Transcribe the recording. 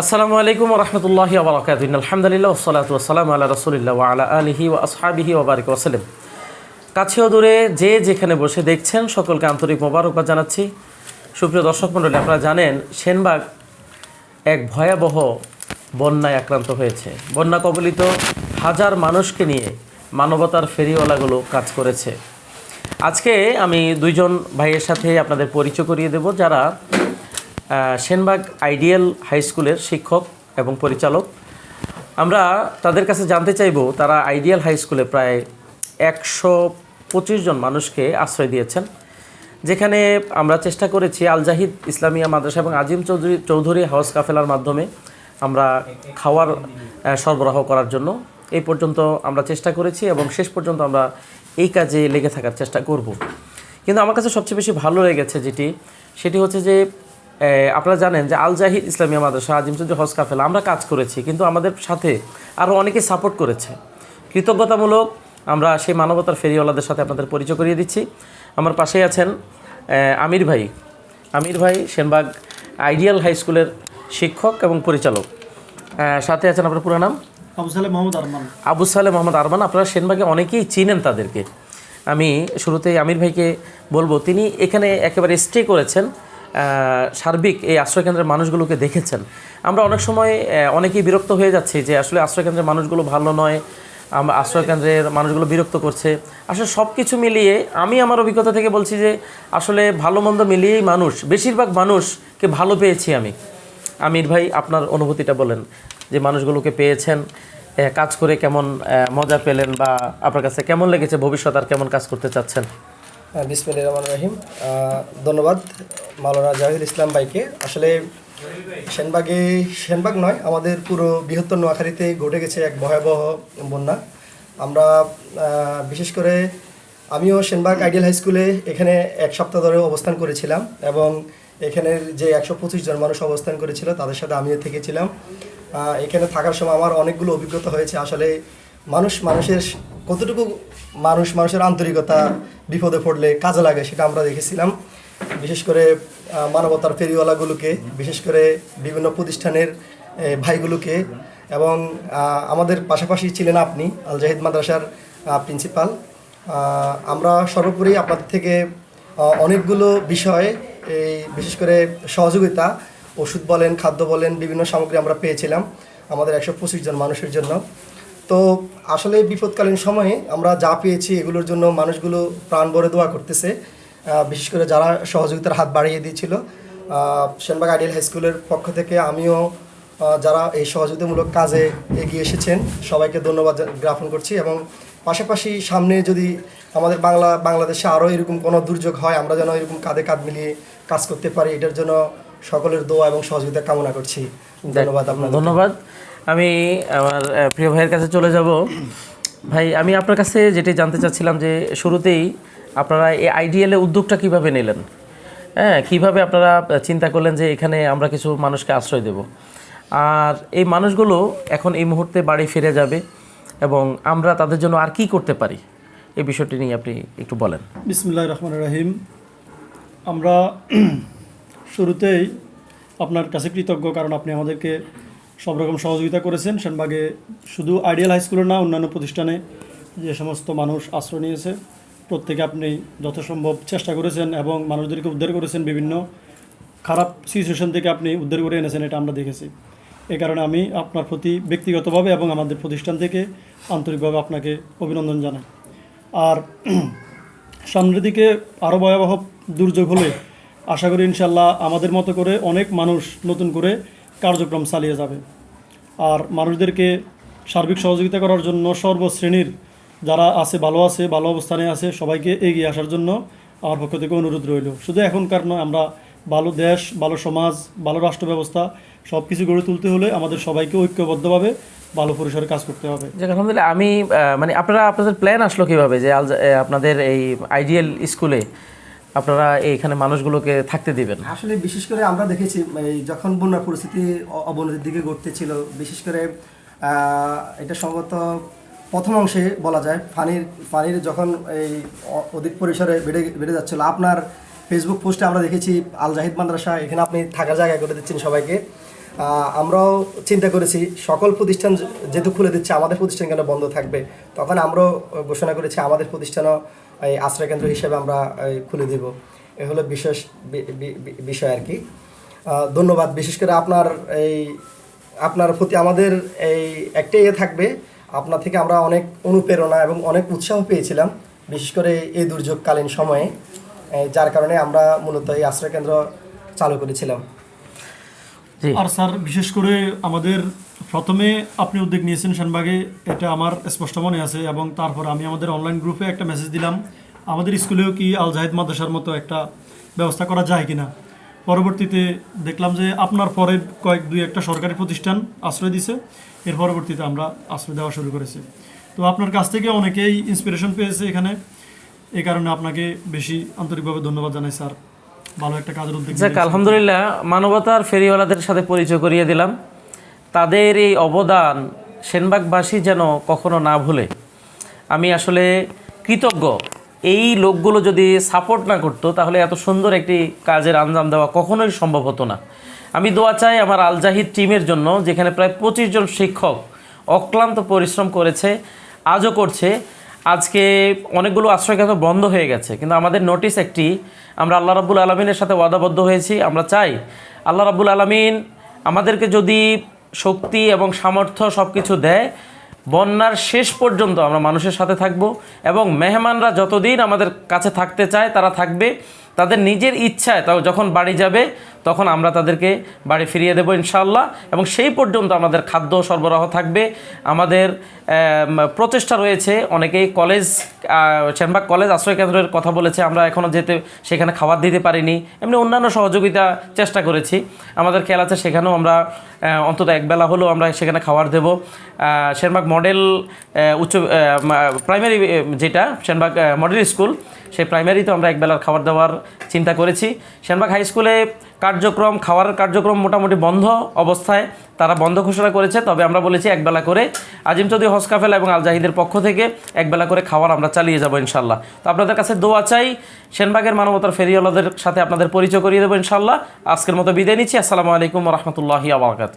আসসালামু আলাইকুম রহমতুল্লাহি আবরাকাত আলহামদুলিল্লাহ ওসালাম আল্লাহ রসুলিল্লাহ আলা আলিহি ও আসহাবিহি ওবারিক ওসালাম দূরে যে যেখানে বসে দেখছেন, সকলকে আন্তরিক মোবারকবাদ জানাচ্ছি। সুপ্রিয় দর্শক মণ্ডলী, আপনারা জানেন, সেনবাগ এক ভয়াবহ বন্যায় আক্রান্ত হয়েছে। বন্যা কবলিত হাজার মানুষকে নিয়ে মানবতার ফেরিওয়ালাগুলো কাজ করেছে। আজকে আমি দুইজন ভাইয়ের সাথে আপনাদের পরিচয় করিয়ে দেব, যারা সেনবাগ আইডিয়াল হাই স্কুলের শিক্ষক এবং পরিচালক। আমরা তাদের কাছে জানতে চাইব, তারা আইডিয়াল হাই স্কুলে প্রায় একশো পঁচিশ জন মানুষকে আশ্রয় দিয়েছেন, যেখানে আমরা চেষ্টা করেছি আল জাহিদ ইসলামিয়া মাদ্রাসা এবং আজিম চৌধুরী চৌধুরী হাউস কাফেলার মাধ্যমে আমরা খাওয়ার সরবরাহ করার জন্য। এই পর্যন্ত আমরা চেষ্টা করেছি এবং শেষ পর্যন্ত আমরা এই কাজে লেগে থাকার চেষ্টা করব। কিন্তু আমার কাছে সবচেয়ে বেশি ভালো লেগেছে যেটি, সেটি হচ্ছে যে আপনারা জানেন যে আল জাহিদ ইসলামিয়া মাদ্রাসা আজিম চৌধুরী হজ কাফেলা আমরা কাজ করেছি কিন্তু আমাদের সাথে আরও অনেকে সাপোর্ট করেছে। কৃতজ্ঞতামূলক আমরা সেই মানবতার ফেরিওয়ালাদের সাথে আপনাদের পরিচয় করিয়ে দিচ্ছি। আমার পাশেই আছেন আমির ভাই। আমির ভাই সেনবাগ আইডিয়াল হাই স্কুলের শিক্ষক এবং পরিচালক। সাথে আছেন আপনার পুরো নাম? আবু সালে মোহাম্মদ আরমান। আবু সালে মোহাম্মদ আরমান আপনারা সেনবাগে অনেকেই চিনেন তাদেরকে। আমি শুরুতেই আমির ভাইকে বলব তিনি এখানে একেবারে স্টে করেছেন। সার্বিক এই আশ্রয়কেন্দ্রের মানুষগুলোকে দেখেছেন। আমরা অনেক সময় অনেকেই বিরক্ত হয়ে যাচ্ছি যে আসলে আশ্রয়কেন্দ্রের মানুষগুলো ভালো নয়, আমরা আশ্রয়কেন্দ্রের মানুষগুলো বিরক্ত করছে। আসলে সব কিছু মিলিয়ে আমি আমার অভিজ্ঞতা থেকে বলছি যে আসলে ভালো মন্দ মিলিয়েই মানুষ, বেশিরভাগ মানুষকে ভালো পেয়েছি আমি। আমির ভাই, আপনার অনুভূতিটা বলেন যে মানুষগুলোকে পেয়েছেন কাজ করে কেমন মজা পেলেন বা আপনার কাছে কেমন লেগেছে, ভবিষ্যৎ আর কেমন কাজ করতে চাচ্ছেন? বিসমিল্লা রহমান রহিম। ধন্যবাদ মাওলানা জাহিদ ইসলাম ভাইকে। আসলে সেনবাগে, সেনবাগ নয়, আমাদের পুরো বৃহত্তর নোয়াখালীতে ঘটে গেছে এক ভয়াবহ বন্যা। আমরা বিশেষ করে আমিও সেনবাগ আইডিয়াল হাই স্কুলে এখানে এক সপ্তাহ ধরে অবস্থান করেছিলাম এবং এখানের যে একশো পঁচিশ জন মানুষ অবস্থান করেছিল, তাদের সাথে আমিও থেকেছিলাম। এখানে থাকার সময় আমার অনেকগুলো অভিজ্ঞতা হয়েছে। আসলে মানুষ মানুষের কতটুকু মানুষ মানুষের আন্তরিকতা বিপদে পড়লে কাজে লাগে সেটা আমরা দেখেছিলাম। বিশেষ করে মানবতার ফেরিওয়ালাগুলোকে, বিশেষ করে বিভিন্ন প্রতিষ্ঠানের ভাইগুলোকে এবং আমাদের পাশাপাশি ছিলেন আপনি, আল জাহিদ মাদ্রাসার প্রিন্সিপাল। আমরা সর্বোপরি আপনাদের থেকে অনেকগুলো বিষয়, এই বিশেষ করে সহযোগিতা, ওষুধ বলেন, খাদ্য বলেন, বিভিন্ন সামগ্রী আমরা পেয়েছিলাম আমাদের একশো পঁচিশ জন মানুষের জন্য। তো আসলে বিপদকালীন সময়ে আমরা যা পেয়েছি এগুলোর জন্য মানুষগুলো প্রাণ ভরে দোয়া করতেছে বিশেষ করে যারা সহযোগিতার হাত বাড়িয়ে দিয়েছিল। সেনবাগ আইডিয়াল হাই স্কুলের পক্ষ থেকে আমিও যারা এই সহযোগিতামূলক কাজে এগিয়ে এসেছেন সবাইকে ধন্যবাদ জ্ঞাপন করছি এবং পাশাপাশি সামনে যদি আমাদের বাংলা বাংলাদেশে আরও এরকম কোনো দুর্যোগ হয় আমরা যেন এরকম কাঁধে কাঁধ মিলিয়ে কাজ করতে পারি এটার জন্য সকলের দোয়া এবং সহযোগিতা কামনা করছি। ধন্যবাদ আপনার ধন্যবাদ। আমি আমার প্রিয় ভাইয়ের কাছে চলে যাব। ভাই, আমি আপনার কাছে যেটি জানতে চাচ্ছিলাম যে শুরুতেই আপনারা এই আইডিয়ালে উদ্যোগটা কীভাবে নিলেন? হ্যাঁ কীভাবে আপনারা চিন্তা করলেন যে এখানে আমরা কিছু মানুষকে আশ্রয় দেব? আর এই মানুষগুলো এখন এই মুহূর্তে বাড়ি ফিরে যাবে এবং আমরা তাদের জন্য আর কি করতে পারি? এই বিষয়টি নিয়ে আপনি একটু বলেন। বিসমুল্লাহ রহমান রহিম। আমরা শুরুতেই আপনার কাছে কৃতজ্ঞ, কারণ আপনি আমাদেরকে সব রকম সহযোগিতা করেছেন। সেনবাগে শুধু আইডিয়াল হাই স্কুলের না, অন্যান্য প্রতিষ্ঠানে যে সমস্ত মানুষ আশ্রয় নিয়েছে, প্রত্যেকে আপনি যথাসম্ভব চেষ্টা করেছেন এবং মানুষদেরকে উদ্ধার করেছেন বিভিন্ন খারাপ সিচুয়েশন থেকে আপনি উদ্ধার করে এনেছেন, এটা আমরা দেখেছি। এই কারণে আমি আপনার প্রতি ব্যক্তিগতভাবে এবং আমাদের প্রতিষ্ঠান থেকে আন্তরিকভাবে আপনাকে অভিনন্দন জানাই। আর সামনের দিকে আরও ভয়াবহ দুর্যোগ হলে আশা করি ইনশাল্লাহ আমাদের মতো করে অনেক মানুষ নতুন করে কার্যক্রম চালিয়ে যাবে। আর মানুষদেরকে সার্বিক সহযোগিতা করার জন্য সর্বশ্রেণীর যারা আছে, ভালো আছে, ভালো অবস্থানে আছে, সবাইকে এগিয়ে আসার জন্য আমার পক্ষ থেকে অনুরোধ রইল। শুধু এখনকার নয়, আমরা ভালো দেশ, ভালো সমাজ, ভালো রাষ্ট্র ব্যবস্থা সব কিছু গড়ে তুলতে হলে আমাদের সবাইকে ঐক্যবদ্ধভাবে ভালো পরিসরে কাজ করতে হবে। আলহামদুলিল্লাহ, আমি মানে আপনারা, আপনাদের প্ল্যান আসলো কীভাবে যে আপনাদের এই আইডিয়াল স্কুলে আপনারা এইখানে মানুষগুলোকে থাকতে দিবেন। আসলে বিশেষ করে আমরা দেখেছি যখন বন্যা পরিস্থিতি অবনতির দিকে ঘটতেছিল, বিশেষ করে এটা সম্ভবত প্রথম অংশে বলা যায় পানির পানির যখন এই অধিক পরিসরে বেড়ে বেড়ে যাচ্ছিল, আপনার ফেসবুক পোস্টে আমরা দেখেছি, আল জাহিদ মাদ্রাসা, এখানে আপনি থাকার জায়গা করে দিচ্ছেন সবাইকে। আমরাও চিন্তা করেছি, সকল প্রতিষ্ঠান যেহেতু খুলে দিচ্ছে, আমাদের প্রতিষ্ঠান কেন বন্ধ থাকবে? তখন আমরাও ঘোষণা করেছি, আমাদের প্রতিষ্ঠানও এই আশ্রয় কেন্দ্র হিসেবে আমরা খুলে দেব। এ হলো বিশেষ বি- বি- বি- বিষয় আর কি। ধন্যবাদ। বিশেষ করে আপনার এই আপনার প্রতি আমাদের এই একটাই ইয়ে থাকবে। আপনার থেকে আমরা অনেক অনুপ্রেরণা এবং অনেক উৎসাহ পেয়েছিলাম বিশেষ করে এই দুর্যোগকালীন সময়ে যার কারণে আমরা মূলত এই আশ্রয় কেন্দ্র চালু করেছিলাম। আর স্যার বিশেষ করে আমাদের প্রথমে আপনি উদ্যোগ নিয়েছেন শানবাগে এটা আমার স্পষ্ট মনে আছে এবং তারপর আমি আমাদের অনলাইন গ্রুপে একটা মেসেজ দিলাম আমাদের স্কুলেও কি আল জাহিদ মাদ্রাসার মতো একটা ব্যবস্থা করা যায় কিনা? পরবর্তীতে দেখলাম যে আপনার পরে কয়েক দুই একটা সরকারি প্রতিষ্ঠান আশ্রয় দিছে এর পরবর্তীতে আমরা আশ্রয় দেওয়া শুরু করেছি। তো আপনার কাছ থেকে অনেকেই ইন্সপিরেশন পেয়েছে এখানে এই কারণে আপনাকে বেশি আন্তরিকভাবে ধন্যবাদ জানাই স্যার। ভালো একটা কাজের উদ্যোগ আলহামদুলিল্লাহ মানবতার ফেরিওয়ালাদের সাথে পরিচয় করিয়ে দিলাম। তাদের এই অবদান সেনবাগবাসী যেন কখনো না ভুলে। আমি আসলে কৃতজ্ঞ। এই লোকগুলো যদি সাপোর্ট না করতো, তাহলে এত সুন্দর একটি কাজের আঞ্জাম দেওয়া কখনোই সম্ভব হতো না। আমি দোয়া চাই আমার আলজাহিদ টিমের জন্য, যেখানে প্রায় পঁচিশ জন শিক্ষক অক্লান্ত পরিশ্রম করেছে, আজও করছে। আজকে অনেকগুলো আশ্রয়কেন্দ্র বন্ধ হয়ে গেছে, কিন্তু আমাদের নোটিশ একটি, আমরা আল্লাহ রাবুল আলমিনের সাথে ওয়াদাবদ্ধ হয়েছি। আমরা চাই আল্লাহ রাব্বুল আলমিন আমাদেরকে যদি শক্তি এবং সামর্থ্য সব কিছু দেয়। বন্যার শেষ পর্যন্ত আমরা মানুষের সাথে থাকব এবং মেহমানরা যতদিন আমাদের কাছে থাকতে চায় তারা থাকবে। তাদের নিজের ইচ্ছায় তাও যখন বাড়ি যাবে তখন আমরা তাদেরকে বাড়ি ফিরিয়ে দেবো ইনশাআল্লাহ। এবং সেই পর্যন্ত আমাদের খাদ্য সরবরাহ থাকবে। আমাদের প্রচেষ্টা রয়েছে। অনেকেই কলেজ চেম্বাক কলেজ আশ্রয় কেন্দ্রের কথা বলেছে। আমরা এখনও যেতে, সেখানে খাবার দিতে পারিনি। এমনি অন্যান্য সহযোগিতা চেষ্টা করেছি। আমাদের খেয়াল আছে, সেখানেও আমরা অন্তত একবেলা হলেও আমরা সেখানে খাবার দেব। শেরবাগ মডেল উচ্চ প্রাইমারি যেটা শেরবাগ মডেল স্কুল, সেই প্রাইমারিতে আমরা একবেলার খাবার দেওয়ার চিন্তা করেছি। সেনবাগ হাই স্কুলে কার্যক্রম, খাওয়ার কার্যক্রম মোটামুটি বন্ধ অবস্থায় তারা বন্ধ ঘোষণা করেছে। তবে আমরা বলেছি একবেলা করে আজিম চৌধুরী হসকাফেলা এবং আলজাহিদের পক্ষ থেকে একবেলা করে খাওয়ার আমরা চালিয়ে যাব ইনশাল্লাহ। তো আপনাদের কাছে দোয়া চাই, সেনবাগের মানবতার ফেরিওয়ালাদের সাথে আপনাদের পরিচয় করিয়ে দেবো ইনশাল্লাহ। আজকের মতো বিদায় নিচ্ছি। আসসালামু আলাইকুম রহমতুল্লাহি আবরকাত